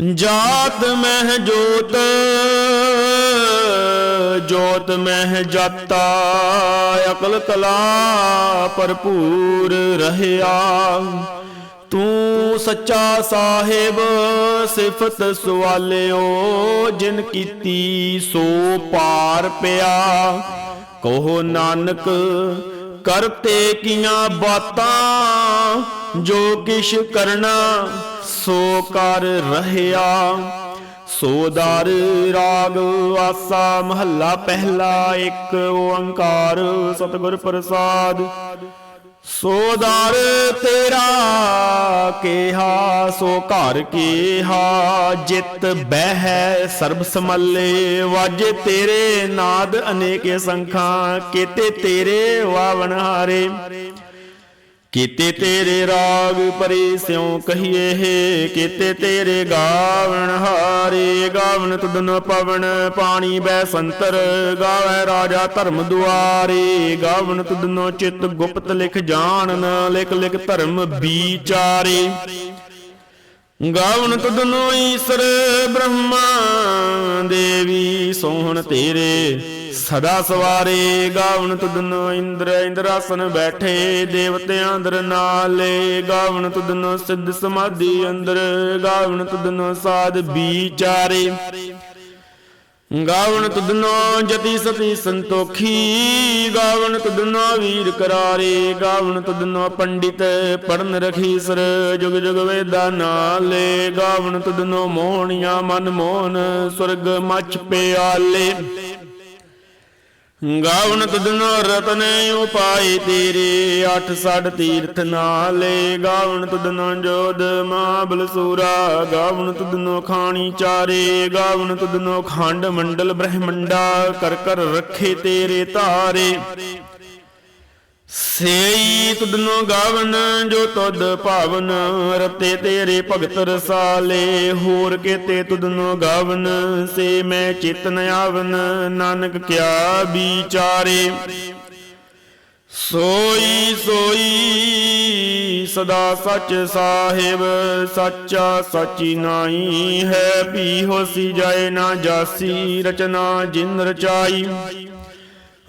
ਜਾਤ ਮਹਿ ਜੋਤ ਜੋਤ ਮਹਿ ਜਾਤਾ, ਅਕਲ ਕਲਾ ਭਰਪੂਰ ਰਹਿਆ। ਤੂੰ ਸੱਚਾ ਸਾਹਿਬ, ਸਿਫਤ ਸਵਾਲਿਓ, ਜਿਨ ਕੀਤੀ ਸੋ ਪਾਰ ਪਿਆ। ਕਹੋ ਨਾਨਕ ਕਰਤੇ ਕੀਆਂ ਬਾਤਾਂ, ਜੋ ਕਿਛ ਕਰਨਾ, ਸੋ ਕਰ ਰਹਿਆ। ਸੋਦਾਰ ਰਾਗ ਆਸਾ, ਮਹੱਲਾ ਪਹਿਲਾ ਇੱਕ ਓੰਕਾਰ, ਸਤਿਗੁਰ ਪ੍ਰਸਾਦ। ਸੋ ਸੋਦਾਰ ਤੇਰਾ ਕਿਹਾ, ਸੋ ਘਰ ਕੇਹਾ, ਜਿਤ ਬਹਿ ਸਰਬ ਸਮੱਲੇ। ਵਾਜੇ ਤੇਰੇ ਨਾਦ ਅਨੇਕੇ ਸੰਖਾਂ, ਕੀਤੇ ਤੇਰੇ ਵਾਵਣ ਹਾਰੇ। ਕੀਤੇ ਤੇਰੇ ਰਾਗ ਪਰੇ ਸਿਉ ਕਹੀਏ ਹੈ, ਕੀਤੇ ਤੇਰੇ ਗਾਵਣ ਹਾਰੇ ਗਾਵਨ ਤੁਧਨ ਪਵਨ ਪਾਣੀ ਬੈ ਸੰਤਰ, ਗਾਵੇ ਰਾਜਾ ਧਰਮ ਦੁਆਰੇ, ਗਾਵਣ ਤੁਧਨੋ ਚਿਤ ਗੁਪਤ ਲਿਖ ਜਾਣਨ, ਲਿਖ ਲਿਖ ਧਰਮ ਵਿਚਾਰੇ। ਗਾਵਨ ਤੁਦਨੋ ਈਸ਼ਰ ਬ੍ਰਹਮਾ ਦੇਵੀ ਸੋਹਣ ਤੇਰੇ ਸਦਾ ਸਵਾਰੇ ਗਾਵਨ ਤੁਧਨੋ ਇੰਦਰ ਇੰਦਰਾਸਨ ਬੈਠੇ ਦੇਵਤਿਆਂ ਅੰਦਰ ਨਾਲੇ ਗਾਵਨ ਤੁਧਨੋ ਸਿੱਧ ਸਮਾਧੀ ਅੰਦਰ ਗਾਵਨ ਤੁਧਨੋ ਸਾਧ ਵਿਚਾਰੇ। ਗਾਵਨ ਤੁਧਨੋ ਜਤੀ ਸਤੀ ਸੰਤੋਖੀ, ਗਾਵਣ ਤੁਧਨੋ ਵੀਰ ਕਰਾਰੇ, ਗਾਵਣ ਤੁਧਨੋ ਪੰਡਿਤ ਪੜਨ ਰਖੀਸਰ ਜੁਗ ਜੁਗ ਵੇਦਾ ਨਾਲੇ, ਗਾਵਣ ਤੁਧਨੋ ਮੋਹਣੀਆਂ ਮਨ ਮੋਹਨ ਸੁਰਗ ਮਚ ਪਿਆਲੇ। ਗਾਵਨ ਤੁਧਨੋ ਰਤਨ ਉਪਾਏ ਤੇਰੇ, ਅੱਠ ਸੜ ਤੀਰਥ ਨਾਲੇ। ਗਾਵਨ ਤੁਧਨੋ ਜੋਧ ਮਾਬਲ ਸੂਰਾ ਗਾਵਨ ਤੁਧਨੋ ਖਾਣੀ ਚਾਰੇ। ਗਾਵਨ ਤੁਧਨੋ ਖੰਡ ਮੰਡਲ ਬ੍ਰਹਮੰਡਾ, ਕਰ ਕਰ ਰੱਖੇ ਤੇਰੇ ਤਾਰੇ ਸੇਈ ਤੁਧਨੋ ਗਾਵਨ ਜੋ ਤੁਧ ਭਾਵਨ, ਰਤੇ ਤੇਰੇ ਭਗਤ ਰਸਾਲੇ। ਹੋਰ ਕੇਤੇ ਤੁਧਨੋ ਗਾਵਨ, ਸੇ ਮੈਂ ਚਿਤਨ ਆਵਨ, ਨਾਨਕ ਕਿਆ ਵਿਚਾਰੇ। ਸੋਈ ਸੋਈ ਸਦਾ ਸੱਚ ਸਾਹਿਬ, ਸੱਚਾ ਸੱਚੀ ਨਾਈ ਹੈ। ਪੀ ਹੋਸੀ ਜਾਏ ਨਾ ਜਾਸੀ, ਰਚਨਾ ਜਿਨ ਰਚਾਈ।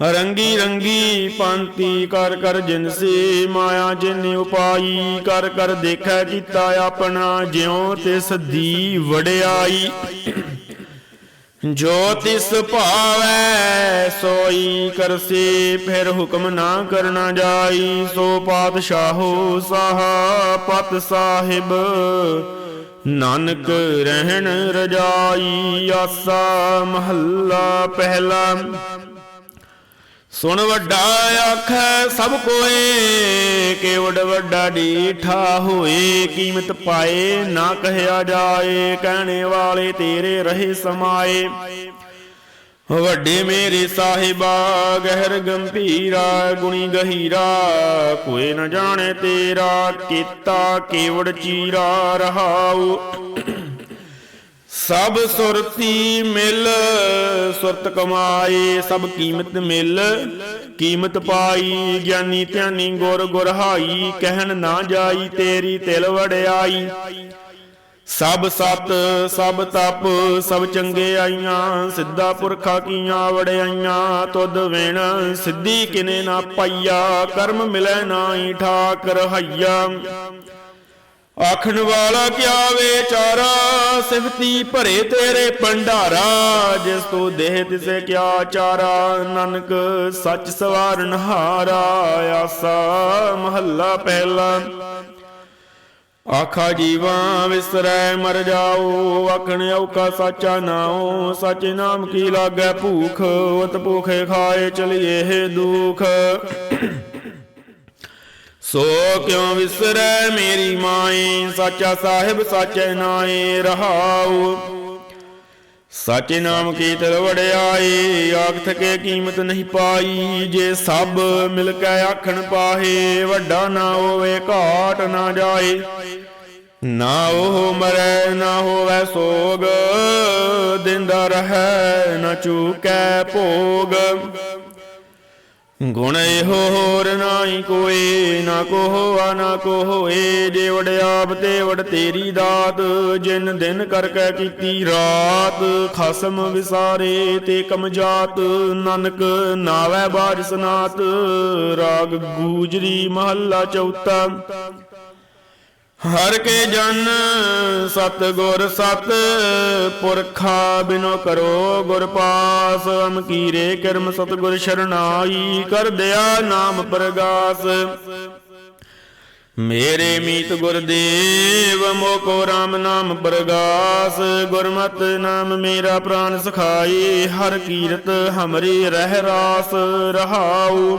ਰੰਗੀ ਰੰਗੀ ਪੰਤੀ ਕਰ ਕਰ ਜਿਨਸੀ ਮਾਇਆ ਜਿਨ ਉਪਾਈ, ਕਰ ਕਰ ਦੇਖੈ ਕੀਤਾ ਆਪਣਾ, ਜਿਉ ਤਿਸ ਦੀ ਵਡਿਆਈ। ਜੋ ਤਿਸ ਭਾਵੈ, ਸੋਈ ਕਰਸੀ ਫਿਰ ਹੁਕਮ ਨਾ ਕਰਨਾ ਜਾਈ। ਸੋ ਪਾਤਸ਼ਾਹੋ ਸਾਹ ਪਤ ਸਾਹਿਬ, ਨਾਨਕ ਰਹਿਣ ਰਜਾਈ, ਆਸਾ ਮਹੱਲਾ ਪਹਿਲਾ। ਸੁਣ ਵੱਡਾ ਆਖੈ ਸਭ ਕੋਏ, ਕਿ ਵੱਡ ਵੱਡਾ ਡੀਠਾ ਹੋਏ, ਕੀਮਤ ਪਾਏ ਨਾ ਕਹਿਆ ਜਾਏ, ਕਹਿਣੇ ਵਾਲੇ ਤੇਰੇ ਰਹੇ ਸਮਾਏ। ਵੱਡੇ ਮੇਰੇ ਸਾਹਿਬਾ, ਗਹਿਰ ਗੰਭੀਰਾ, ਗੁਣੀ ਗਹੀਰਾ, ਕੋਈ ਨਾ ਜਾਣੇ ਤੇਰਾ, ਕੀਤਾ ਕੇਵੜ ਚੀਰਾ ਰਹਾਉ। ਸਭ ਸੁਰਤੀ ਮਿਲ, ਸੁਰਤ ਕਮਾਏ, ਸਭ ਕੀਮਤ ਮਿਲ। ਕੀਮਤ ਪਾਈ, ਗਿਆਨੀ ਧਿਆਨੀ ਗੁਰ ਗੁਰਹਾਈ, ਕਹਿਣ ਨਾ ਜਾਈ, ਤੇਰੀ ਤਿਲ ਵੜਾਈ ਸਭ ਸਤ, ਸਭ ਤਪ, ਸਭ ਚੰਗੇ ਆਈਆਂ, ਸਿੱਧਾ ਪੁਰਖਾ ਕੀਆਂ ਵੜਿਆਈਆਂ ਤੁਧ ਵੇਣ ਸਿੱਧੀ ਕਿਨੇ ਨਾ ਪਾਈਆ, ਕਰਮ ਮਿਲੈ ਨਾਹੀ ਠਾਕ ਰਹਾਈਆ ਆਖਣ ਵਾਲਾ ਕਿਆ ਵਿਚਾਰਾ ਸਿਫਤੀ ਭਰੇ ਤੇਰੇ ਭੰਡਾਰਾ, ਜਿਸ ਤੋ ਦੇਹ ਤਿਸੇ ਕਿਆ ਚਾਰਾ? ਨਾਨਕ ਸੱਚ ਸਵਾਰਨ ਹਾਰਾ ਆਸਾ ਮਹੱਲਾ ਪਹਿਲਾ। ਆਖਾ ਜੀਵਾ ਵਿਸਰੈ ਮਰ ਜਾਓ, ਆਖਣ ਔਕਾ ਸਾਚਾ ਨਾਉ, ਸਚ ਨਾਮ ਕੀ ਲਾਗੈ ਭੂਖ? ਉਤ ਭੂਖੇ ਖਾਏ ਚਲੀਏ ਦੁਖ। ਸੋ ਕਿਉ ਵਿਸਰੈ ਮੇਰੀ ਮਾਏ ਸਾਚਾ ਸਾਹਿਬ ਸਾਚੈ ਨਾਏ ਰਹਾਉ। ਸਾਚੇ ਨਾਮ ਕੀ ਤਲ ਵੜਿਆਈ ਆਖ ਥਕੇ ਕੀਮਤ ਨਹੀਂ ਪਾਈ। ਜੇ ਸਭ ਮਿਲ ਕੇ ਆਖਣ ਪਾਹੇ, ਵੱਡਾ ਨਾ ਹੋਵੇ, ਘਾਟ ਨਾ ਜਾਏ। ਨਾ ਉਹ ਮਰੈ, ਨਾ ਹੋਵੇ ਸੋਗ, ਦਿੰਦਾ ਰਹੈ, ਨਾ ਚੂਕੈ ਭੋਗ। ਗੁਣ ਇਹੋ ਹੋਰ ਨਾਹੀ ਕੋਈ ਨਾ ਕੋ ਹੋਆ ਨਾ ਕੋ ਹੋਏ ਜੇ ਵਡਿਆਪ ਤੇ ਵਡ ਤੇਰੀ ਦਾਤ, ਜਿਨ ਦਿਨ ਕਰ ਕਰਕੇ ਕੀਤੀ ਰਾਤ। ਖਸਮ ਵਿਸਾਰੇ ਤੇ ਕਮਜਾਤ ਨਾਨਕ ਨਾਵੈ ਬਾਜ ਰਾਗ ਗੂਜਰੀ ਮਹੱਲਾ ਚੌਥਾ। ਹਰ ਕੇ ਜਨ ਸਤ ਗੁਰ ਸਤ ਪੁਰਖਾ ਬਿਨੋ ਕਰੋ ਗੁਰ ਪਾਸ, ਅਮ ਕੀਰੇ ਕਰਮ ਸਤ ਗੁਰ ਸ਼ਰਨਾਈ, ਕਰ ਦਿਆ ਨਾਮ ਪ੍ਰਗਾਸ। ਮੇਰੇ ਮੀਤ ਗੁਰਦੇਵ, ਮੋਕੋ RAM ਨਾਮ ਪ੍ਰਗਾਸ। ਗੁਰਮਤ ਨਾਮ ਮੇਰਾ ਪ੍ਰਾਨ ਸਖਾਈ ਹਰ ਕੀਰਤ ਹਮਰੀ ਰਹਿ ਰਾਸ ਰਹਾਉ।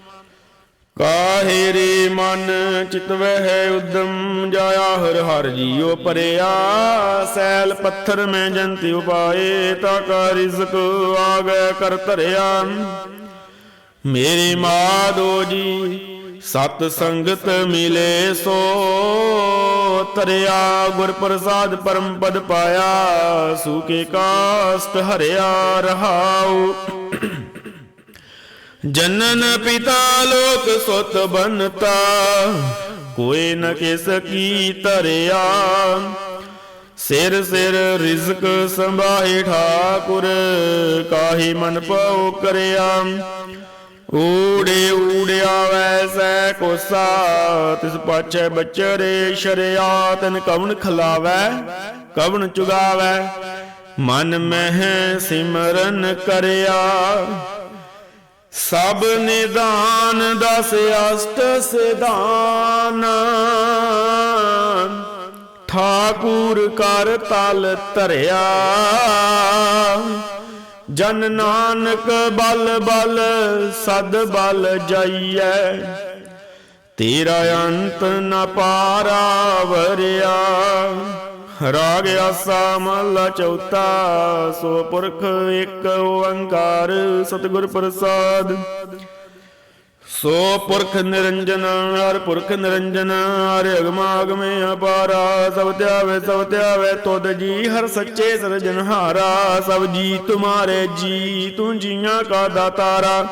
ਕਾਹੇ ਰੇ ਮਨ ਚਿਤਵੈ ਹੈ ਉਦਮ ਜਾਇਆ ਹਰ ਹਰ ਜੀਉ ਪਰਿਆ। ਸੈਲ ਪੱਥਰ ਮੈਂ ਜੰਤਿ ਉਪਾਏ, ਤਾ ਕਾ ਰਿਜ਼ਕ ਆਗੇ ਕਰ ਧਰਿਆ। ਮੇਰੇ ਮਾਦੋ ਜੀ, ਸਤ ਸੰਗਤ ਮਿਲੇ ਸੋ। ਤਰਿਆ ਗੁਰ ਪ੍ਰਸਾਦ ਪਰਮ ਪਦ ਪਾਇਆ ਸੂਕੇ ਕਾਸਤ ਹਰਿਆ ਰਹਾਉ। ਜਨਨ ਪਿਤਾ ਲੋਕ ਸੁਤ ਬਨਤਾ ਕੋਈ ਨ ਕਿਸ ਕੀ ਧਰਿਆ। ਸਿਰ ਸਿਰ ਰਿਜ਼ਕ ਸੰਭਾਏ ਠਾਕੁਰ, ਕਾਹੀ ਮਨ ਪਉ ਕਰਿਆ। ਊੜੇ ਊੜਿਆ ਵੈਸੈ ਕੋਸਾ, ਤਿਸ ਪਾਛੈ ਬਚਰੇ ਸ਼ਰਿਆ। ਤਨ ਕਵਣ ਖਲਾਵੈ, ਕਵਣ ਚੁਗਾਵੈ, ਮਨ ਮਹਿ ਸਿਮਰਨ ਕਰਿਆ। ਸਭ ਨਿਦਾਨ ਦਸ ਅਸ਼ਟ ਸਿਧਾਨ। ਠਾਕੁਰ ਕਰ ਤਲ ਧਰਿਆ। ਜਨ ਨਾਨਕ ਬਲ ਬਲ, ਸਦ ਬਲ ਜਾਈਐ। ਤੇਰਾ ਅੰਤ ਨ ਪਾਰਾ ਵਰਿਆ ਰਾਗ ਆਸਾ ਮਹਲਾ ਚੌਥਾ, ਸੋ ਪੁਰਖ ਇੱਕ ਓੰਕਾਰ ਸਤਿਗੁਰ ਪ੍ਰਸਾਦ। ਸੋ ਪੁਰਖ ਨਿਰੰਜਨ, ਹਰ ਪੁਰਖ ਨਿਰੰਜਨ, ਹਰ ਅਗਮਾ ਅਗਮੇ ਅਪਾਰਾ, ਸਭ ਧਿਆਵੇ ਸਭ ਧਿਆਵੇ ਤੁਧ ਜੀ, ਹਰ ਸੱਚੇ ਸਰਜਨਹਾਰਾ ਸਭ ਜੀ ਤੁਮਾਰੇ ਜੀ, ਤੂੰ ਜੀਆਂ ਕਾ ਦਾਤਾਰਾ।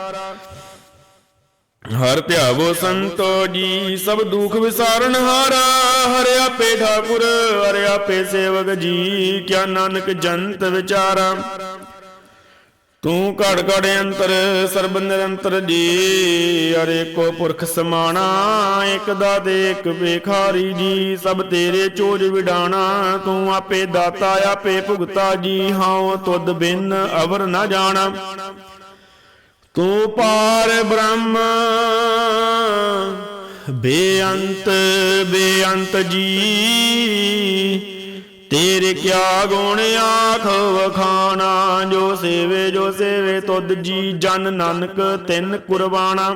ਹਰ ਧਿਆਵੋ ਸੰਤੋ ਜੀ, ਸਭ ਦੁਖ ਵਿਸਾਰਨ ਹਾਰਾ। ਹਰਿ ਆਪੇ ਠਾਕੁਰ, ਹਰਿ ਆਪੇ ਸੇਵਕ ਜੀ, ਕਿਆ ਨਾਨਕ ਜੰਤ ਵਿਚਾਰਾ। ਤੂੰ ਘੜ ਘੜ ਅੰਤਰ, ਸਰਬ ਨਿਰੰਤਰ ਜੀ, ਹਰੇ ਕੋ ਪੁਰਖ ਸਮਾਣਾ, ਇਕ ਦਾਦੇ ਇਕ ਵੇਖਾਰੀ ਜੀ, ਸਭ ਤੇਰੇ ਚੋਜ ਵਿਡਾਣਾ। ਤੂੰ ਆਪੇ ਦਾਤਾ, ਆਪੇ ਭੁਗਤਾ ਜੀ ਹਾਂ ਤੁਧ ਬਿਨ ਅਵਰ ਨਾ ਜਾਣਾ। ਤੂੰ ਪਾਰ ਬ੍ਰਹਮ, ਬੇਅੰਤ ਬੇਅੰਤ ਜੀ। ਤੇਰੇ ਕਿਆ ਗੁਣ ਆਖ ਵਖਾਣਾ, ਜੋ ਸੇਵੇ ਜੋ ਸੇਵੇ ਤੁਧ ਜੀ। ਜਨ ਨਾਨਕ ਤਿੰਨ ਕੁਰਬਾਨਾ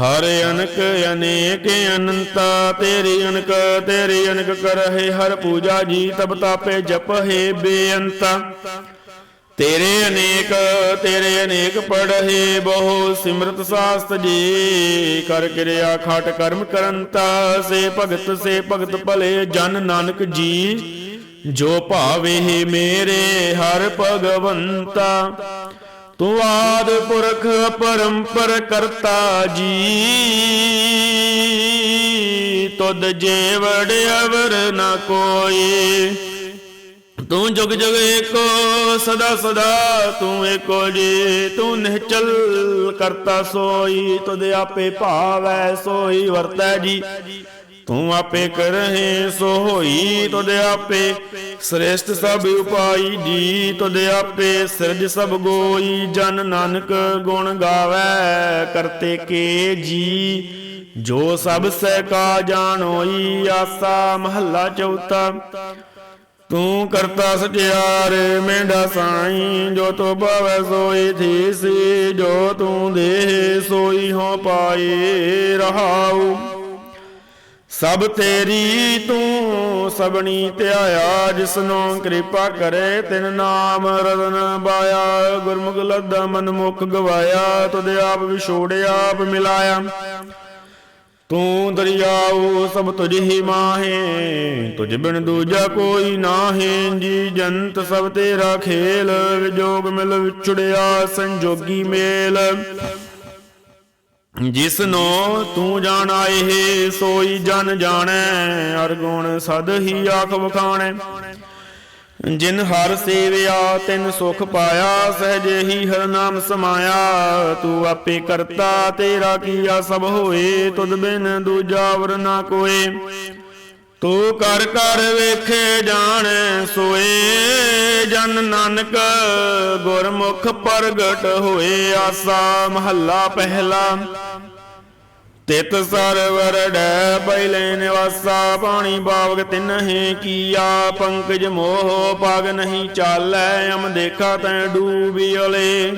ਹਰ ਅਨਕ ਅਨੇਕ ਅਨੰਤਾ, ਤੇਰੀ ਅਨਕ ਤੇਰੀ ਅਨਕ ਕਰਹਿ, ਹਰ ਪੂਜਾ ਜੀ ਤਬ ਤਾਪੇ ਜਪਹਿ ਬੇਅੰਤਾ। ਤੇਰੇ ਅਨੇਕ ਤੇਰੇ ਅਨੇਕ ਪੜਹਿ, ਬਹੁ ਸਿਮਰਤ ਸਾਸਤ ਜੀ, ਕਰ ਕਿਰਿਆ ਖਾਟ ਕਰਮ ਕਰੰਤਾ, ਸੇ ਭਗਤ ਸੇ ਭਗਤ ਭਲੇ ਜਨ ਨਾਨਕ ਜੀ। ਜੋ ਭਾਵੇ ਮੇਰੇ ਹਰ ਭਗਵੰਤਾ। ਤੂੰ ਆਦ ਪੁਰਖ ਪਰੰਪਰ ਕਰਤਾ ਜੀ। ਤੁਧ ਜੇਵੜ ਅਵਰ ਨਾ ਕੋਈ ਤੂੰ ਜੁਗ ਜੁਗ ਏਕੋ, ਸਦਾ ਸਦਾ ਤੂੰ ਏਕੋ ਜੀ। ਤੂੰ ਨਿਹਚਲ ਕਰਤਾ ਸੋਈ, ਤੁਧ ਆਪੇ ਭਾਵੈ ਸੋਈ, ਵਰਤੈ ਜੀ। ਤੂੰ ਆਪੇ ਕਰਹਿ, ਸੋ ਹੋਈ ਤੁਧ ਆਪੇ। ਸ੍ਰੇਸ਼ਟ ਸਭ ਉਪਾਈ ਜੀ, ਤੁਧ ਆਪੇ। ਸਿਰਜ ਸਭ ਗੋਈ, ਜਨ ਨਾਨਕ ਗੁਣ ਗਾਵੈ, ਕਰਤੇ ਕੇ ਜੀ। ਜੋ ਸਭ ਸਹਿ ਕਾ ਜਾਣੋਈ, ਆਸਾ ਮਹੱਲਾ ਚੌਥਾ। ਤੂੰ ਕਰਤਾ ਸਚਿਆਰ ਮੇਂਡਾ ਸਾਈ। ਜੋ ਤੋ ਭਾਵੈ ਸੋਈ ਥੀਸੀ। ਜੋ ਤੂੰ ਦੇ ਸੋਈ ਹੋ ਪਾਏ ਰਹਾਉ। ਸਭ ਤੇਰੀ ਤੂੰ ਸਬਣੀ ਧਿਆਇਆ ਜਿਸਨੋਂ ਕਿਰਪਾ ਕਰੇ ਤਿਨ ਨਾਮ ਰਤਨ ਬਾਇਆ। ਗੁਰਮੁਖ ਲੱਦਾ ਮਨ ਮੁਖ ਗਵਾਇਆ, ਤੁਧ ਆਪ ਵਿਛੋੜਿਆ ਆਪ ਮਿਲਾਇਆ। ਤੂੰ ਦਰਿਆਉ ਸਭ ਤੁਝ ਹੀ ਮਾਹੇ, ਤੁਝ ਬਿਨ ਦੂਜਾ ਕੋਈ ਨਾਹੇ। ਜੀ ਜੰਤ ਸਭ ਤੇਰਾ ਖੇਲ, ਵਿਜੋਗ ਮਿਲ ਵਿਛੜਿਆ ਸੰਜੋਗੀ ਮੇਲ। ਜਿਸ ਨੂੰ ਤੂੰ ਜਾਣ ਜਾਣਾਏ ਸੋਈ ਜਨ ਜਾਣੈ ਹਰ ਗੁਣ ਸਦ ਹੀ ਆਖ ਵਖਾਣੈ। ਜਿਨ ਹਰ ਸੇਵਿਆ, ਤਿਨ ਸੁਖ ਪਾਇਆ, ਸਹਜੇ ਹੀ ਹਰ ਨਾਮ ਸਮਾਇਆ। ਤੂੰ ਆਪੇ ਕਰਤਾ, ਤੇਰਾ ਕੀਆ ਸਭ ਹੋਏ, ਤੁਧ ਬਿਨ ਦੂਜਾ ਵਰ ਨਾ ਕੋਏ। ਤੂੰ ਕਰ ਕਰ ਵੇਖੇ ਜਾਣ, ਸੋਏ ਜਨ ਨਾਨਕ। ਗੁਰਮੁਖ ਪ੍ਰਗਟ ਹੋਏ ਆਸਾ, ਮਹੱਲਾ ਪਹਿਲਾ। ਤਿਤ ਸਰਵਰ ਡੈ ਪਹਿਲੇ ਨਿਵਾਸਾ ਪਾਣੀ ਬਾਵਗ ਤਿਨਹਿ ਕੀਆ। ਪੰਕਜ ਮੋਹ ਪਾਗ ਨਹੀਂ ਚਾਲੈ, ਅਮ ਦੇਖਾ ਤੈ ਡੂਬਿਲੇ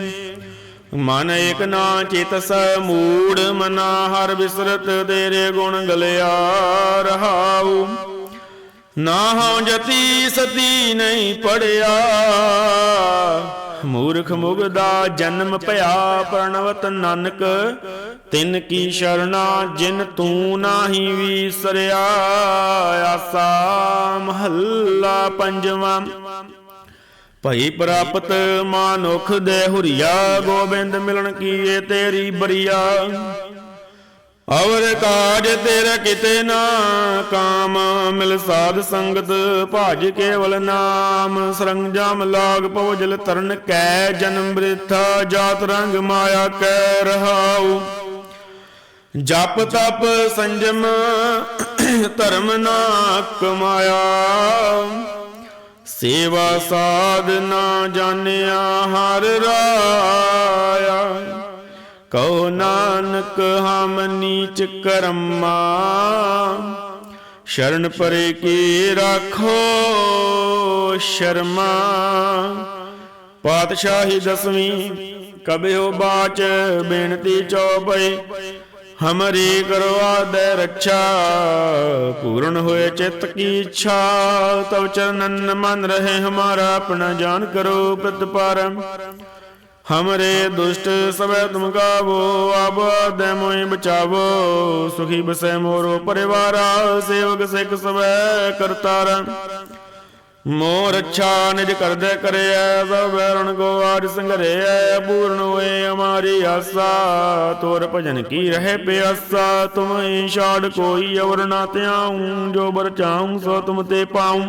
ਮਨ ਏਕ ਨਾ ਚਿਤ ਮੂੜ, ਮਨਾ ਹਰ ਬਿਸਰਤ ਤੇਰੇ ਗੁਣ ਗਲਿਆ ਰਹਾਉ ਨਾ ਹਉ ਜਤੀ ਸਤੀ ਨਹੀਂ ਪੜਿਆ। ਮੂਰਖ ਮੁਗਦਾ ਜਨਮ ਭਇਆ ਪ੍ਰਣਵਤ ਨਾਨਕ, ਤਿਨ ਕੀ ਸ਼ਰਣਾ ਜਿਨ ਤੂੰ ਨਾਹੀ ਵੀਸਰਿਆ। ਆਸਾ ਮਹੱਲਾ ਪੰਜਵਾਂ। ਭਈ ਪ੍ਰਾਪਤ ਮਾਨੁਖ ਦੇ ਹੁਰੀਆ, ਗੋਬਿੰਦ ਮਿਲਣ ਕੀਏ ਤੇਰੀ ਬਰੀਆ। ਅਵਰ ਕਾਜ ਤੇਰਾ ਕਿਤੇ ਨਾ, ਕਾਮ ਮਿਲ ਸਾਧ ਸੰਗਤ, ਭਾਜ ਕੇਵਲ ਨਾਮ। ਸਰੰਜਾਮ ਲਾਗ ਪਵਜਲ ਤਰਨ ਕੈ, ਜਨਮ ਬ੍ਰਿਥਾ ਜਾਤ ਰੰਗ ਮਾਇਆ ਕੈ ਰਹਾਉ। ਜਪ ਤਪ ਸੰਜਮ ਧਰਮ ਨਾ ਕਮਾਇਆ। ਸੇਵਾ ਸਾਧ ਨਾ ਜਾਣਿਆ ਹਰ ਰਾਇਆ। ਕਉ ਨਾਨਕ ਹਮ ਨੀਚ ਕਰਮਾ। ਸ਼ਰਨ ਪਰੇ ਕੀ ਰਾਖੋ ਸ਼ਰਮਾ। ਪਾਤਸ਼ਾਹੀ ਦਸਵੀਂ ਕਬਿਓ ਬਾਚ ਬੇਨਤੀ ਚੌਪਈ। ਹਮਰੀ ਕਰਵਾ ਦੇ ਰੱਛਾ ਪੂਰਨ ਹੋਏ ਚਿੱਤ ਕੀ ਇੱਛਾ, ਤਵ ਚਰਨਨ ਮਨ ਰਹੇ ਹਮਾਰਾ ਆਪਣਾ ਜਾਨ ਕਰੋ ਪ੍ਰਤਪਾਰਮ। ਹਮਰੇ ਦੁਸ਼ਟ ਸਭੈ ਤੁਮ ਗਾਵੋ ਆਬ ਦੇ ਮੋਇ ਬਚਾਵੋ, ਸੁਖੀ ਬਸੈ ਮੋਰੋ ਪਰਿਵਾਰਾ, ਸੇਵਕ ਸਿੱਖ ਸਭੈ ਕਰਤਾਰ। ਮੋਰ ਅੱਛਾ ਨਿਜ ਕਰਦੇ ਕਰਿਐ, ਸਭ ਵੈਰਣ ਕੋ ਆਜ ਸੰਘਰਿਐ ਪੂਰਨ ਹੋਏ ਹਮਾਰੀ ਆਸਾ। ਤੋਰ ਭਜਨ ਕੀ ਰਹੇ ਪਿਆਸਾ, ਤੁਮ ਹੀ ਕੋਈ ਅਵਰ ਨਾ ਧਿਆਉ, ਜੋ ਬਰ ਚਾਉ, ਸੋ ਤੁਮ ਤੇ ਪਾਉ।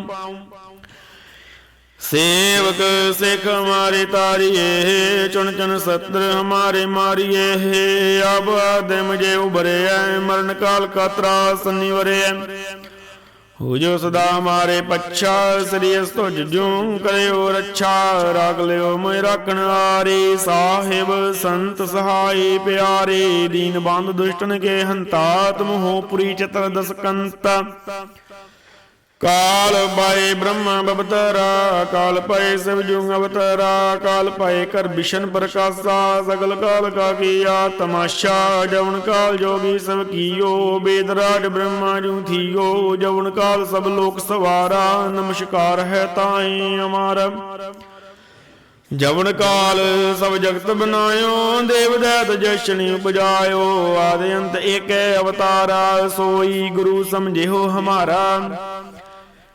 ਸੇਵਕ ਸਿੱਖ ਹਮਾਰੇ ਤਾਰੀਏ, ਚੁਣ ਚੁਣ ਸਤਰ ਹਮਾਰੇ ਮਾਰੀਏ। ਆਬ ਆਦਮ ਜੇ ਉਬਰਿਐ ਮਰਨ ਕਾਲ ਕਾ ਤਰਾਸ ਨਿਵਰਿਐ ਹੋ ਜੋ ਸਦਾ ਮਾਰੇ ਪੱਛਾ, ਸ੍ਰੀ ਅਸ ਤੁਜ ਜੂੰ ਕਰਿਓ ਰੱਛਾ, ਰਗ ਲਿਓ ਮੈਂ ਰੱਖਣ ਆਰੇ, ਸਾਹਿਬ ਸੰਤ ਸਹਾਈ ਪਿਆਰੇ, ਦੀਨ ਬੰਦ ਦੁਸ਼ਟਨ ਕੇ ਹੰਤਾ ਤੁਮ ਹੋ ਪੁਰੀ ਚਤਰ ਦਸ ਕਾਲ ਬਾਏ ਬ੍ਰਹਮਾ ਬਵਤਰਾ ਕਾਲ ਪਏ ਸਿਵ ਜੁਗ ਅਵਤਾਰਾ, ਕਾਲ ਪਏ ਕਰ ਬਿਸ਼ਨ ਪ੍ਰਕਾਸ਼ਾ, ਸਗਲ ਕਾਲ ਕਾ ਕੀਆ ਤਮਾਸ਼ਾ, ਜਵਨ ਕਾਲ ਜੋਗੀ ਸਭ ਕੀਓ ਬੇਦਰਾਜ ਬ੍ਰਹਮਾ ਜੂ ਥੀਓ, ਜਵਨ ਕਾਲ ਸਭ ਲੋਕ ਸਵਾਰਾ, ਨਮਸਕਾਰ ਹੈ ਤਾਈ ਅਮਾਰ। ਜਵਨ ਕਾਲ ਸਭ ਜਗਤ ਬਨਾਇਓ, ਦੇਵ ਦੈਤ ਜਸ਼ਨੀ ਉਪਜਾਇਓ, ਆਦਿ ਅੰਤ ਏਕੈ ਅਵਤਾਰਾ, ਸੋਈ ਗੁਰੂ ਸਮਝਿਓ ਹਮਾਰਾ।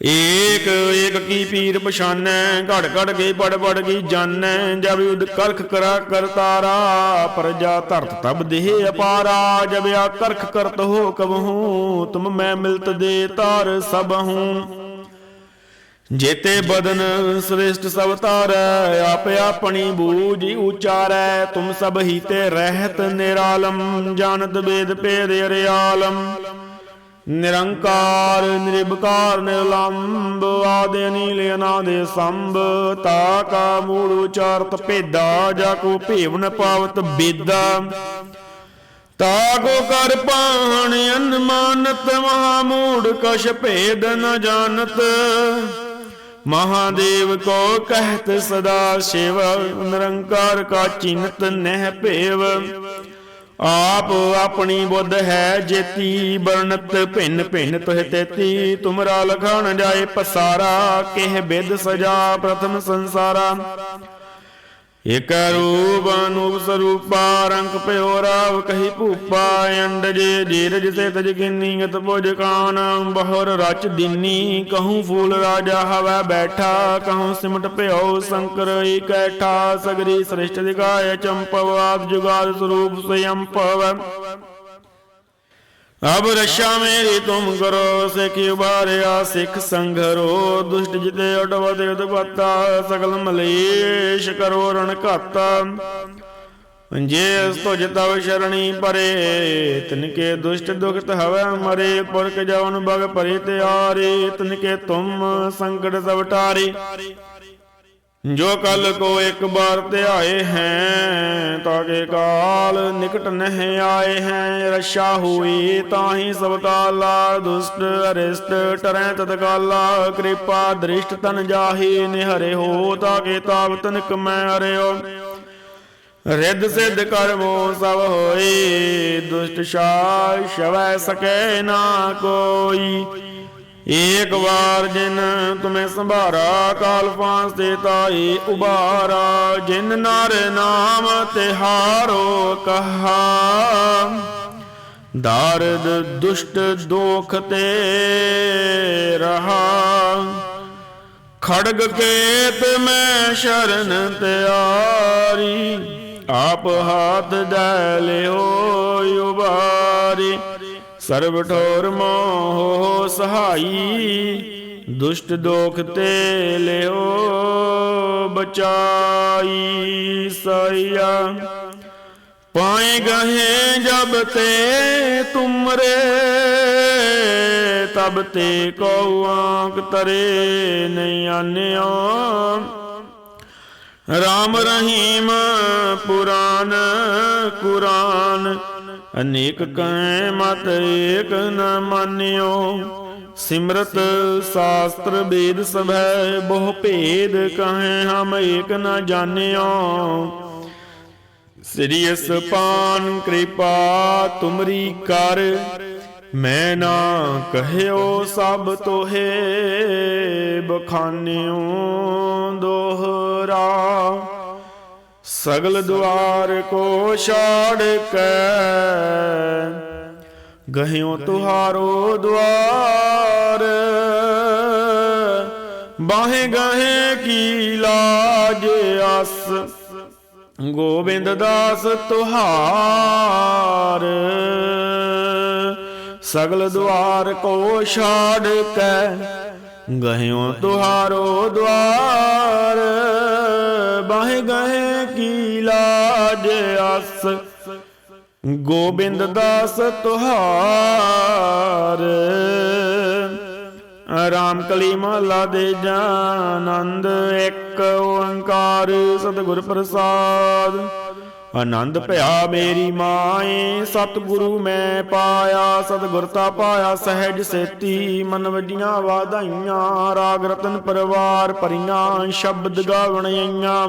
ਏਕ ਏਕ ਕੀ ਪੀਰ ਪਛਾਨੈ, ਘੜ ਘੜ ਗਈ ਪੜ ਪੜ ਗਈ ਜਾਣੈ ਜਬ ਉਦ ਕਰਖ ਕਰਾ ਕਰਤਾਰਾ ਪ੍ਰਜਾ ਧਰਤ ਤਬ ਦੇਹ ਅਪਾਰਾ, ਜਬ ਆ ਕਰਖ ਕਰਤ ਹੋ ਕਬਹੂ, ਤੁਮ ਮੈਂ ਮਿਲਤ ਦੇ ਤਾਰ ਸਭ ਜੇਤੇ ਬਦਨ ਸ੍ਰਿਸ਼ਟ ਸਭ ਤਾਰੈ, ਆਪ ਆਪਣੀ ਬੂਝ ਉਚਾਰੈ, ਤੁਮ ਸਭ ਹੀ ਤੇ ਰਹਿਤ ਨਿਰਾਲਮ, ਜਾਣਤ ਵੇਦ ਭੇਦ ਅਰਿਆਲਮ। ਨਿਰੰਕਾਰ ਨਿਰਭਕਾਰ ਨਿਰਲੰਭ ਆਦਿ ਅਨੀਲ ਅਨਾਦੇ ਸੰਭ, ਤਾ ਕਾ ਮੂੜ ਉਚਾਰਤ ਭੇਦਾ, ਜਾ ਕੋ ਭੇਵ ਪਾਵਤ ਬੇਦਾ। ਤਾ ਕੋ ਕਰ ਪਾਹਣ ਅਨਮਾਨਤ, ਮਹਾ ਮੂੜ ਕਛ ਭੇਦ ਨ ਜਾਣਤ। ਮਹਾਦੇਵ ਕੋ ਕਹਿਤ ਸਦਾ ਸ਼ਿਵ, ਨਿਰੰਕਾਰ ਕਾ ਚਿੰਤ ਨਹਿ ਭੇਵ। ਆਪ ਆਪਣੀ ਬੁੱਧ ਹੈ ਜੇਤੀ ਬਰਨਤ ਭਿੰਨ ਭਿੰਨ ਤੋਹਿ ਤੇਤੀ। ਤੁਮਰਾ ਲਖਾਣ ਜਾਏ ਪਸਾਰਾ, ਕਿਹ ਬਿਦ ਸਜਾ ਪ੍ਰਥਮ ਸੰਸਾਰਾ। ਇਕ ਰੂਪ ਅਨੂਪ ਸਰੂਪਾ ਰੰਗ ਪਿਓ ਰਾਵ ਕਹੀ ਭੂਪਾ, ਅੰਡ ਜੇ ਜੀਰਜ ਸੇ ਤਜ ਗਿਨੀਗਤ ਪੁਜ ਕਾਨ, ਬਹੁਰ ਰਚ ਦਿਨੀ, ਕਹੂੰ ਫੂਲ ਰਾਜਾ ਹਵੈ ਬੈਠਾ, ਕਹੂੰ ਸਿਮਟ ਭਿਓ ਸ਼ੰਕਰ ਇਕੈਠਾ, ਸਗਰੀ ਸ੍ਰਿਸ਼ਟ ਦਿਗਾਇ ਚੰਪਵ ਆਦ ਜੁਗਾਦ ਸਰੂਪ ਸਯੰਪਵ। ਅਬ ਰਸ਼ਾ ਮੇਰੀ ਤੁਮ ਕਰੋ, ਸਿਖ ਉਬਾਰਿਆ ਸਿਖ ਸੰਘਰੋ ਦੁਸ਼ਟ ਜਿਤੇ ਅਡਵ ਦੇ ਸਗਲ ਮਲੇਸ਼ ਕਰੋ ਰਣ ਘਾਤਾ। ਜੇ ਤੁਜ ਤਵ ਸ਼ਰਣੀ ਪਰੇ, ਤਿਨਕੇ ਦੁਸ਼ਟ ਦੁਖਤ ਹਵੈ ਮਰੇ, ਪੁਰਖ ਜਵਨ ਬਗ ਪਰੇ ਤਿਆਰੇ, ਤਿਨਕੇ ਤੁਮ ਸੰਕਟ ਸਭ ਟਾਰੇ। ਜੋ ਕਲ ਕੋ ਇੱਕ ਬਾਰ ਧਿਆਏ ਹੈ ਤਾਕੇ ਕਾਲ ਨਿਕਟ ਨਹਿ ਆਏ ਹੈ ਰਸ਼ਾ ਹੋਈ ਤਾਹੀ ਸਭ ਕਾਲਾ ਦੁਸ਼ਟ ਅਰਿਸ਼ਟ ਟਰੈ ਤਤਕਾਲਾ, ਕਿਰਪਾ ਦ੍ਰਿਸ਼ਟ ਤਨ ਜਾਹੀ, ਨਿਹਰੇ ਹੋ ਤਾਕੇ ਤਾਪ ਤਨਕ ਮੈਂ ਹਰਿਓ। ਰਿੱਧ ਸਿੱਧ ਕਰਮੋ ਸਭ ਹੋਏ ਦੁਸ਼ਟ ਸ਼ਾ ਸ਼ਵੈ ਸਕੈ ਨਾ ਕੋਈ। ਏਕ ਵਾਰ ਜਿਨ ਤੁਮੇ ਸੰਭਾਰਾ, ਕਾਲ ਫਾਂਸ ਤੇ ਤਾਈ ਉਬਾਰਾ ਜਿਨ ਨਰ ਨਾਮ ਤਿਹਾਰੋ ਕਹਾ। ਦਰਦ ਦੁਸ਼ਟ ਦੋਖ ਤੇ ਰਹਾ। ਖੜਗ ਕੇਤ ਮੈਂ ਸ਼ਰਨ ਤਿਆਰੀ ਆਪ ਹਾਥ ਦੇ ਲਿਓ ਉਬਾਰੀ ਸਰਬ ਠੋਰ ਮੋਹ ਸਹਾਈ, ਦੁਸ਼ਟ ਦੋਖ ਤੇ ਲਿਓ ਬਚਾਈ, ਸਈਆ। ਪਾਏ ਗਹੇ ਜਬ ਤੇ ਤੁਮਰੇ, ਤਬ ਤੇ ਕੋ ਆਂਕ ਤਰੇ ਨਹੀਂ ਆਨਿਓ। ਰਾਮ ਰਹੀਮ ਪੁਰਾਨ ਕੁਰਾਨ ਅਨੇਕ ਕਹੈ ਮਤ ਏਕ ਨ ਮਾਨਿਓ। ਸਿਮਰਤ ਸ਼ਾਸਤਰ ਵੇਦ ਸਭੈ, ਬਹੁ ਭੇਦ ਕਹੈ ਹਮ ਏਕ ਨ ਜਾਣਿਓ। ਸ੍ਰੀ ਅਸਪਾਨ ਕਿਰਪਾ ਤੁਮਰੀ ਕਰ, ਮੈਂ ਨਾ ਕਹਿਓ ਸਭ ਤੋਹੇ, ਬਖਾਨਿਓ ਦੋਹਰਾ। ਸਗਲ ਦੁਆਰ ਕੋ ਛਾੜ ਕੇ। ਗਹਿਓ ਤੁਹਾਰੋ ਦਵਾਰ ਬਾਹੇ ਗਹੇ ਕੀ ਲਾਜ ਆਸ। ਗੋਬਿੰਦ ਦਾਸ ਤੁਹਾਰ। ਸਗਲ ਦੁਆਰ ਕੋ ਛਾੜ ਕੈ। ਗਹਿਓ ਤੁਹਾਰੋ ਦੁਆਰ। ਬਾਹੇ ਗਾਹੇ ਕੀ ਲਾਜ ਆਸ ਗੋਬਿੰਦ ਦਾਸ ਤੁਹਾਰ। ਰਾਮ ਕਲੀ ਮਹਲਾ ਦੇ ਜਾਨੰਦ, ਇੱਕ ਓੰਕਾਰ ਸਤਿਗੁਰ ਪ੍ਰਸਾਦ। ਆਨੰਦ ਭਇਆ ਮੇਰੀ ਮਾਏ, ਸਤਿਗੁਰੂ ਮੈਂ ਪਾਇਆ, ਸਤਿਗੁਰ ਤਾ ਪਾਇਆ, ਸਹਿਜ ਸੇਤੀ ਮਨ ਵਡੀਆਂ ਵਾਧਾਈਆਂ, ਰਾਗ ਰਤਨ ਪਰਵਾਰ ਭਰੀਆਂ, ਸ਼ਬਦ ਗਾਵਣ ਆਈਆਂ।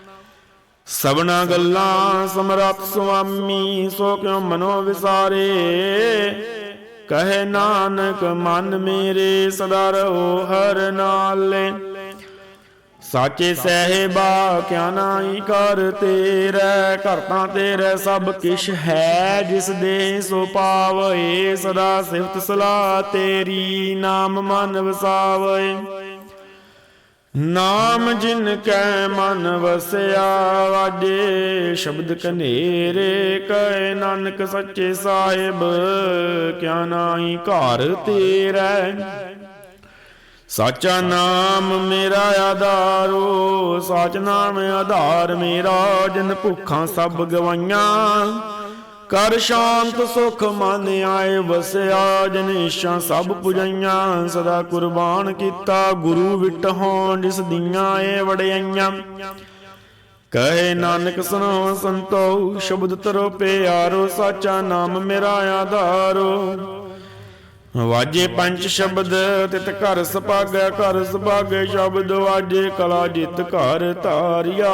ਸਭਨਾ ਗੱਲਾਂ ਸਮਰੱਥ ਸੁਆਮੀ, ਸੋ ਕਿਉ ਮਨੋ ਵਿਸਾਰੇ? ਕਹੇ ਨਾਨਕ, ਮਨ ਮੇਰੇ ਸਦਾ ਰਹੋ ਹਰ ਨਾਲੇ। ਸਾਚੇ ਸਹਿਬਾ, ਕਿਆ ਨਾਹੀ ਕਰ ਤੇਰੇ ਕਰਤਾ ਤਾਂ ਤੇਰੇ ਸਭ ਕਿਛ ਹੈ, ਜਿਸ ਦੇ ਸੋ ਪਾਵੇ ਸਦਾ ਸਿਫਤ ਸਲਾਹ ਤੇਰੀ ਨਾਮ ਮਨ ਵਸਾਵੇ। ਨਾਮ ਜਿਨ ਕੈ ਮਨ ਵਸਿਆ ਵਾਜੇ ਸ਼ਬਦ ਕਨੇਰੇ ਕੈ ਨਾਨਕ ਸੱਚੇ ਸਾਹਿਬ, ਕਿਆ ਨਾਹੀ ਘਰ ਤੇਰੇ। ਸਾਚਾ ਨਾਮ ਮੇਰਾ ਆਧਾਰੋ, ਸਾਚ ਨਾਮ ਆਧਾਰ ਮੇਰਾ, ਜਿਨ ਭੁੱਖਾਂ ਸਭ ਗਵਾਈਆਂ। ਕਰ ਸ਼ਾਂਤ ਸੁਖ ਮਨ ਆਏ ਵਸਿਆ ਜਨੇਸ਼ਾਂ ਸਭ ਪੁਜਾਈਆਂ, ਸਦਾ ਕੁਰਬਾਨ ਕੀਤਾ, ਗੁਰੂ ਵਿਟਹੋਂ ਜਿਸ ਦੀਆਂ ਏ ਵੜਿਆਈਆਂ ਕਹੇ ਨਾਨਕ ਸੁਨੋ ਸੰਤੋ, ਸ਼ਬਦ ਤਰੋ ਪਿਆਰੋ, ਸਾਚਾ ਨਾਮ ਮੇਰਾ ਆਧਾਰੋ। ਵਾਜੇ ਪੰਜ ਸ਼ਬਦ, ਤਿਤ ਘਰ ਸੁਭਾਗੈ ਘਰ ਸੁਭਾਗੈ ਸ਼ਬਦ ਵਾਜੇ, ਕਲਾ ਜਿਤ ਘਰ ਧਾਰਿਆ।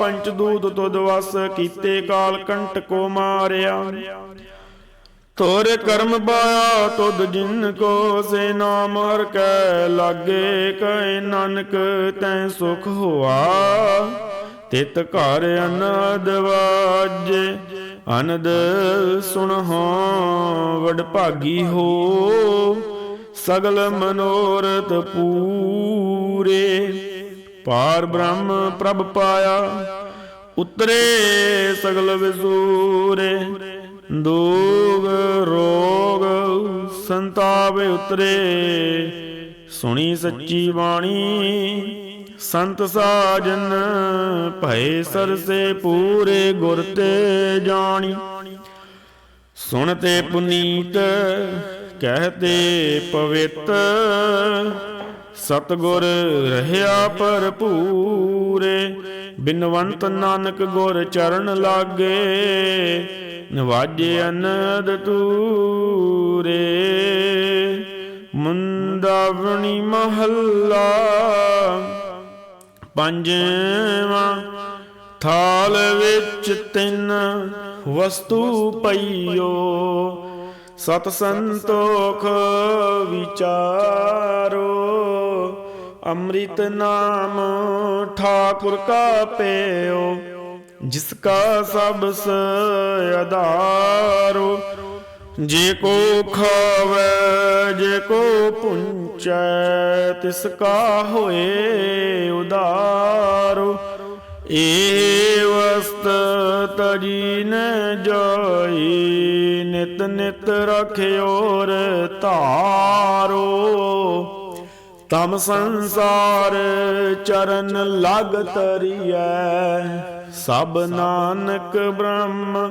ਪੰਚ ਦੂਤ ਤੁਧ ਵਸ ਕੀਤੇ ਕਾਲ ਕੰਟ ਕੋ ਮਾਰਿਆ। ਤੋਰ ਕਰਮ ਪਾਇਆ ਤੁਧ ਜਿਨ ਕੋ, ਸੇ ਨਾਮ ਹਰ ਕੈ ਲਾਗੇ ਕੈ ਨਾਨਕ ਤੈ ਸੁਖ ਹੋਆ। ਤਿਤ ਘਰ ਅਨਦ ਵਾਜੇ ਅਨੰਦ ਸੁਣਹੁ ਵਡ ਭਾਗੀ ਹੋ। ਸਗਲ ਮਨੋਰਥ ਪੂਰੇ। ਪਾਰ ਬ੍ਰਹਮ ਪ੍ਰਭ ਪਾਇਆ, ਉਤਰੇ ਸਗਲ ਵਿਸੂਰੇ। ਦੋਗ ਰੋਗ, ਸੰਤਾਪ ਉਤਰੇ। ਸੁਣੀ ਸੱਚੀ ਬਾਣੀ ਸੰਤ ਸਾਜਨ, ਭਏ ਸਰਸੇ ਪੂਰੇ ਗੁਰ ਤੇ ਜਾਣੀ। ਸੁਣ ਤੇ ਪੁਨੀਤ, ਕਹਤੇ ਪਵਿੱਤ। ਸਤਗੁਰ ਰਹਿਆ ਭਰਪੂਰੇ, ਬਿਨਵੰਤ ਨਾਨਕ ਗੁਰ ਚਰਨ ਲਾਗੇ। ਨਵਾਜੇ ਅਨਦ ਤੂਰੇ ਮੁੰਦਾਵਣੀ ਮਹੱਲਾ ਪੰਜਵਾਂ ਥਾਲ ਵਿੱਚ ਤਿੰਨ ਵਸਤੂ ਪਈਓ। ਸਤ ਸੰਤੋਖ ਵਿਚਾਰੋ। ਅੰਮ੍ਰਿਤ ਨਾਮ ਠਾਕੁਰ ਕਾ ਪੇਓ, ਜਿਸ ਕਾ ਸਭ ਸ ਆਧਾਰੋ। ਜੇ ਕੋ ਖਾਵੇ, ਜੇ ਕੋ ਪੁੰਚੈ, ਤਿਸ ਕਾ ਹੋਏ ਉਦਾਰੋ। ਏ ਵਸਤ ਤਜੀ ਨ ਜਾਈ, ਨਿਤ ਨਿਤ ਰਖਿਓਰ ਧਾਰੋ। ਤਮ ਸੰਸਾਰ ਚਰਨ ਲਗ ਤਰੀਐ, ਸਭ ਨਾਨਕ ਬ੍ਰਹਮ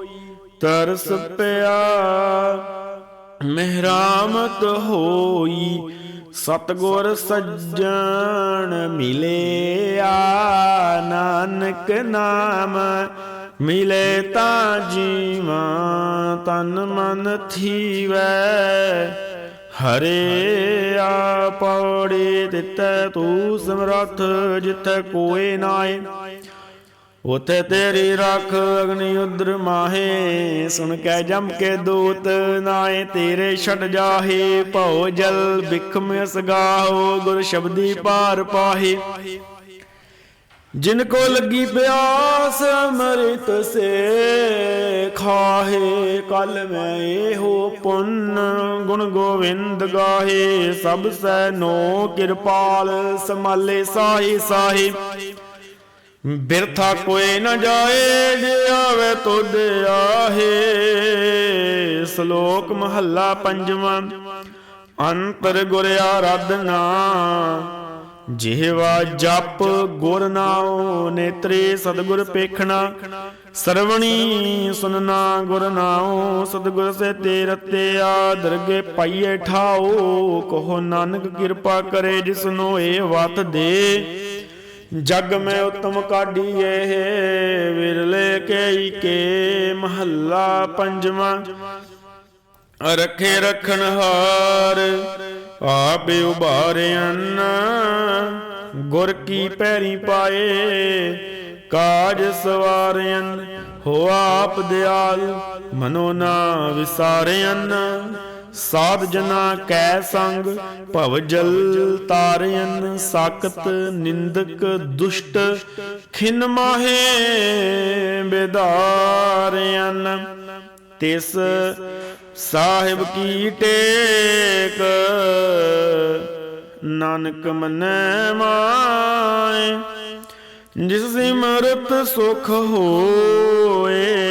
ਤਰਸ ਪਿਆ। ਮਿਹਰਾਮਤ ਹੋਈ, ਸਤਗੁਰ ਸੱਜਣ ਮਿਲਿਆ। ਨਾਨਕ ਨਾਮ ਮਿਲੇ ਤਾਂ ਜੀਵਾਂ ਤਨ ਮਨ ਥੀਵੈ। ਹਰੇ ਆ ਪੌੜੀ ਦਿੱਤੈ ਤੂੰ ਸਮਰੱਥ ਜਿੱਥੈ ਕੋਏ ਨਾਏ। ਉਥੇ ਤੇਰੀ ਰੱਖ ਅਗਨੀ ਉਦਰ ਮਾਹੇ, ਸੁਣ ਕੇ ਜਮ ਕੇ ਦੂਤ ਨਾਏ, ਤੇਰੇ ਛੱਡ ਜਾਹੇ, ਭਉ ਜਲ ਬਿਖਮ ਅਸਗਾਹੋ ਗੁਰ ਸ਼ਬਦੀ ਪਾਰ ਪਾਹੇ। ਜਿਨ ਕੋ ਲੱਗੀ ਪਿਆਸ, ਅੰਮ੍ਰਿਤ ਸੇ ਖਾਹੇ, ਕਲ ਮੈਂ ਇਹੋ ਪੁੰਨ ਗੁਣ ਗੋਵਿੰਦ ਗਾਹੇ। ਸਭ ਸੈ ਨੋ ਕਿਰਪਾਲ, ਸਮਾਲੇ ਸਾਹੀ ਸਾਹੀ। ਬਿਰਥਾ ਕੋਈ ਨਾ ਜਾਏ, ਜੇ ਆਵੇ ਤੁਧ ਆਹੇ। ਸ਼ਲੋਕ ਮਹੱਲਾ ਪੰਜਵਾਂ, ਅੰਤਰ ਗੁਰ ਆਰਾਧਨਾ। ਜਿਹਵਾ ਜਪ ਗੁਰ ਨਾਉ ਨੇਤਰੇ ਸਤਗੁਰ ਪੇਖਣਾ। ਸਰਵਣੀ ਸੁਨਨਾ ਗੁਰ ਨਾਉ, ਸਤਗੁਰ ਸੇ ਤੇ ਰਤਿਆ ਦਰਗੇ ਪਾਈਏ ਠਾਓ ਕਹੋ ਨਾਨਕ ਕਿਰਪਾ ਕਰੇ ਜਿਸਨੋ ਇਹ ਵਤ ਦੇ। ਜਗ ਮੈਂ ਉਤਮ ਕਾਢੀਏ ਵਿਰਲੇ ਕੇਈ ਕੇ ਮਹੱਲਾ ਪੰਜਵਾਂ। ਰਖੇ ਰਖਣ ਹਾਰ ਆਪੇ ਉਭਾਰਿਆਨ ਗੁਰ ਕੀ ਪੈਰੀ ਪਾਏ ਕਾਜ ਸਵਾਰਿਆਨ ਹੋ ਆਪ ਦਿਆਲ ਮਨੋ ਨਾ ਵਿਸਾਰਿਆਨ ਸਾਧ ਜਨਾ ਕੈ ਸੰਗ, ਭਵ ਜਲ ਤਾਰਿਆਨ ਸਾਕਤ ਨਿੰਦਕ ਦੁਸ਼ਟ, ਖਿਨ ਮਾਹੇ ਬੇਦਾਰਿਆਨ ਤਿਸ ਸਾਹਿਬ ਕੀ ਟੇਕ, ਨਾਨਕ ਮਨੈ ਮਾਏ। ਜਿਸ ਸਿਮਰਤ ਸੁਖ ਹੋਏ